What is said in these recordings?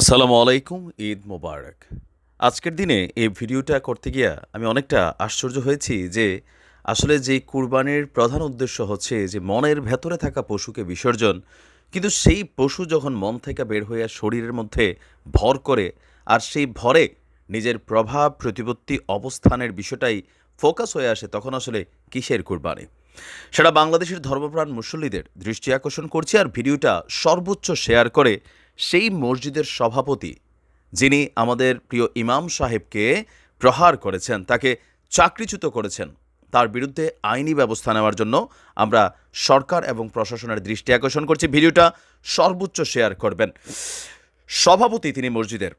আসসালামু আলাইকুম, ঈদ মোবারক। আজকের দিনে এই ভিডিওটা করতে গিয়া আমি অনেকটা আশ্চর্য হয়েছি যে আসলে যে কুরবানির প্রধান উদ্দেশ্য হচ্ছে যে মনের ভেতরে থাকা পশুকে বিসর্জন, কিন্তু সেই পশু যখন মন থেকে বের হয়ে শরীরের মধ্যে ভর করে আর সেই ভরে নিজের প্রভাব, প্রতিপত্তি, অবস্থানের বিষয়টাই ফোকাস হয়ে আসে, তখন আসলে কিসের কুরবানি? সেটা বাংলাদেশের ধর্মপ্রাণ মুসল্লিদের দৃষ্টি আকর্ষণ করছে আর ভিডিওটা সর্বোচ্চ শেয়ার করে সেই মসজিদের সভাপতি, যিনি আমাদের প্রিয় ইমাম সাহেবকে প্রহার করেছেন, তাকে চাকরিচ্যুত করেছেন, তার বিরুদ্ধে আইনি ব্যবস্থা নেওয়ার জন্য আমরা সরকার এবং প্রশাসনের দৃষ্টি আকর্ষণ করছি। ভিডিওটা সর্বোচ্চ শেয়ার করবেন। সভাপতি তিনি মসজিদের।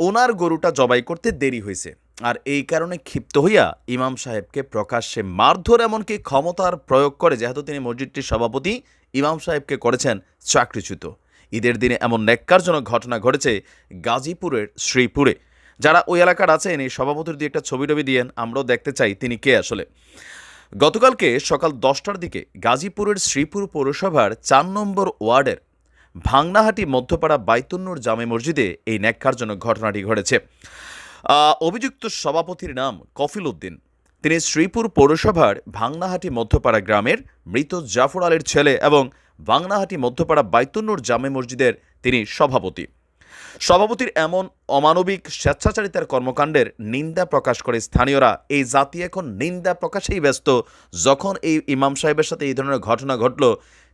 ওনার গরুটা জবাই করতে দেরি হয়েছে, আর এই কারণে ক্ষিপ্ত হইয়া ইমাম সাহেবকে প্রকাশ্যে মারধর এমনকি ক্ষমতার প্রয়োগ করে, যেহেতু তিনি মসজিদটির সভাপতি, ইমাম সাহেবকে করেছেন চাকরিচ্যুত। ঈদের দিনে এমন ন্যাক্কারজনক ঘটনা ঘটেছে গাজীপুরের শ্রীপুরে। যারা ওই এলাকার আছেন, এই সভাপতির দিয়ে একটা ছবি টবি দিয়েন, আমরাও দেখতে চাই তিনি কে আসলে। গতকালকে সকাল দশটার দিকে গাজীপুরের শ্রীপুর পৌরসভার চার নম্বর ওয়ার্ডের ভাংনাহাটি মধ্যপাড়া বাইতুন্নুর জামে মসজিদে এই ন্যাক্কারজনক ঘটনাটি ঘটেছে। অভিযুক্ত সভাপতির নাম কফিল উদ্দিন। তিনি শ্রীপুর পৌরসভার ভাংনাহাটি মধ্যপাড়া গ্রামের মৃত জাফর আলীর ছেলে এবং ভাংনাহাটি মধ্যপাড়া, বাইতুন্নুর জামে মসজিদের তিনি সভাপতি। সভাপতির এমন অমানবিক স্বেচ্ছাচারিতার কর্মকাণ্ডের নিন্দা প্রকাশ করে স্থানীয়রা, এই জাতি এখন নিন্দা প্রকাশেই ব্যস্ত। যখন এই ইমাম সাহেবের সাথে এই ধরনের ঘটনা ঘটল,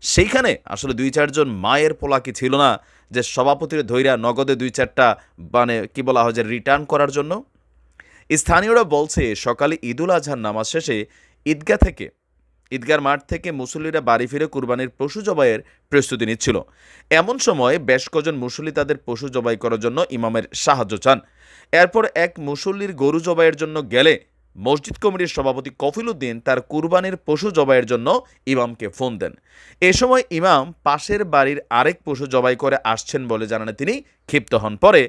সেইখানে আসলে দুই চারজন মায়ের পোলা কি ছিল না, যে সভাপতির ধৈর্যা নগদে দুই চারটা মানে কি বলা হয় যে রিটার্ন করার জন্য? স্থানীয়রা বলছে, সকালে ঈদুল আজহার নামাজ শেষে ঈদগাহ থেকে ঈদগার মাঠ থেকে মুসল্লিরা বাড়ি ফিরে কুরবানির পশু জবাইয়ের প্রস্তুতি নিচ্ছিল। এমন সময় বেশ কজন মুসল্লি তাদের পশু জবাই করার জন্য ইমামের সাহায্য চান। এরপর এক মুসল্লির গরু জবাইয়ের জন্য গেলে মসজিদ কমিটির সভাপতি কফিল উদ্দিন তার কুরবানির পশু জবাইয়ের জন্য ইমামকে ফোন দেন। এ সময় ইমাম পাশের বাড়ির আরেক পশু জবাই করে আসছেন বলে জানানে তিনি ক্ষিপ্ত হন। পরে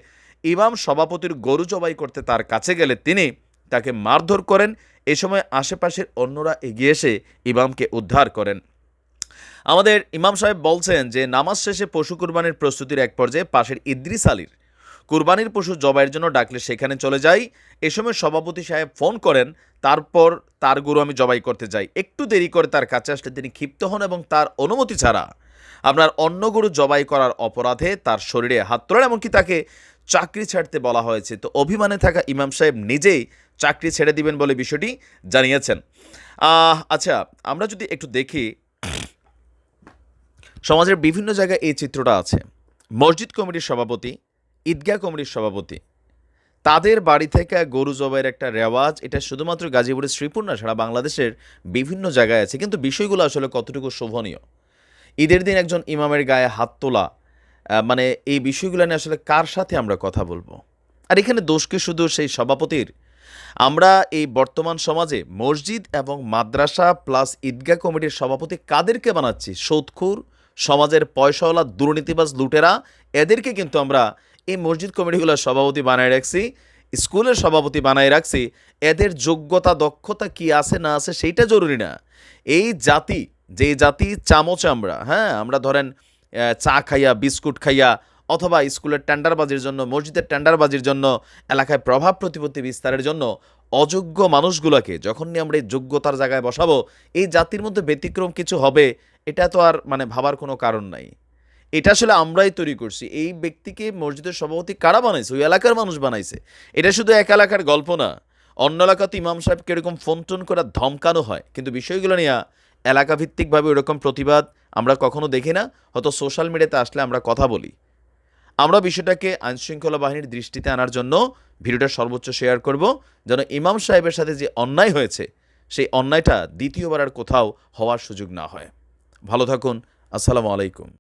ইমাম সভাপতির গরু জবাই করতে তার কাছে গেলে তিনি তাকে মারধর করেন। এ সময় আশেপাশের অন্যরা এগিয়ে এসে ইমামকে উদ্ধার করেন। আমাদের ইমাম সাহেব বলছেন যে, নামাজ শেষে পশু কুরবানির প্রস্তুতির এক পর্যায়ে পাশের ইদ্রিস আলীর কুরবানির পশু জবাইয়ের জন্য ডাকলে সেখানে চলে যাই। এ সময় সভাপতি সাহেব ফোন করেন, তারপর তার গরু আমি জবাই করতে যাই। একটু দেরি করে তার কাছে আসলে তিনি ক্ষিপ্ত হন এবং তার অনুমতি ছাড়া আপনার অন্য গরু জবাই করার অপরাধে তার শরীরে হাত তোলেন, এমনকি তাকে চাকরি ছাড়তে বলা হয়েছে। তো অভিমানে থাকা ইমাম সাহেব নিজেই চাকরি ছেড়ে দিবেন বলে বিষয়টি জানিয়েছেন। আচ্ছা আমরা যদি একটু দেখি, সমাজের বিভিন্ন জায়গায় এই চিত্রটা আছে। মসজিদ কমিটির সভাপতি, ঈদগাহ কমিটির সভাপতি, তাদের বাড়ি থেকে গরু জবাইয়ের একটা রেওয়াজ, এটা শুধুমাত্র গাজীপুরের শ্রীপুর না, সারা বাংলাদেশের বিভিন্ন জায়গায় আছে। কিন্তু বিষয়গুলো আসলে কতটুকু শোভনীয়? ঈদের দিন একজন ইমামের গায়ে হাত তোলা মানে এই বিষয়গুলো নিয়ে আসলে কার সাথে আমরা কথা বলব? আর এখানে দোষকে শুধু সেই সভাপতির? আমরা এই বর্তমান সমাজে মসজিদ এবং মাদ্রাসা প্লাস ঈদগাহ কমিটির সভাপতি কাদেরকে বানাচ্ছি? সৌদখুর, সমাজের পয়সাওয়ালা, দুর্নীতিবাজ লুটেরা, এদেরকে কিন্তু আমরা এই মসজিদ কমিটিগুলোর সভাপতি বানায় রাখছি, স্কুলের সভাপতি বানায় রাখছি। এদের যোগ্যতা, দক্ষতা কি আছে, না আছে, সেইটা জরুরি না। এই জাতি যে জাতি চামচ আমরা হ্যাঁ আমরা ধরেন চা খাইয়া, বিস্কুট খাইয়া অথবা স্কুলের টেন্ডারবাজির জন্য, মসজিদের টেন্ডারবাজির জন্য, এলাকায় প্রভাব প্রতিপত্তি বিস্তারের জন্য অযোগ্য মানুষগুলোকে যখন নিয়ে আমরা এই যোগ্যতার জায়গায় বসাবো, এই জাতির মধ্যে ব্যতিক্রম কিছু হবে, এটা তো আর মানে ভাবার কোনো কারণ নাই। এটা আসলে আমরাই তৈরি করছি। এই ব্যক্তিকে মসজিদের সভাপতি কারা বানাইছে? ওই এলাকার মানুষ বানাইছে। এটা শুধু এক এলাকার গল্প না। অন্য এলাকাতে ইমাম সাহেবকে এরকম ফোন টোন করে ধমকানো হয়। কিন্তু বিষয়গুলো নিয়ে এলাকাভিত্তিকভাবে ওরকম প্রতিবাদ আমরা কখনো দেখি না। হয়তো সোশ্যাল মিডিয়াতে আসলে আমরা কথা বলি। আমরা বিষয়টাকে আইনশৃঙ্খলা বাহিনীর দৃষ্টিতে আনার জন্য ভিডিওটা সর্বোচ্চ শেয়ার করব, যেন ইমাম সাহেবের সাথে যে অন্যায় হয়েছে, সেই অন্যায়টা দ্বিতীয়বার আর কোথাও হওয়ার সুযোগ না হয়। ভালো থাকুন, আসসালামু আলাইকুম।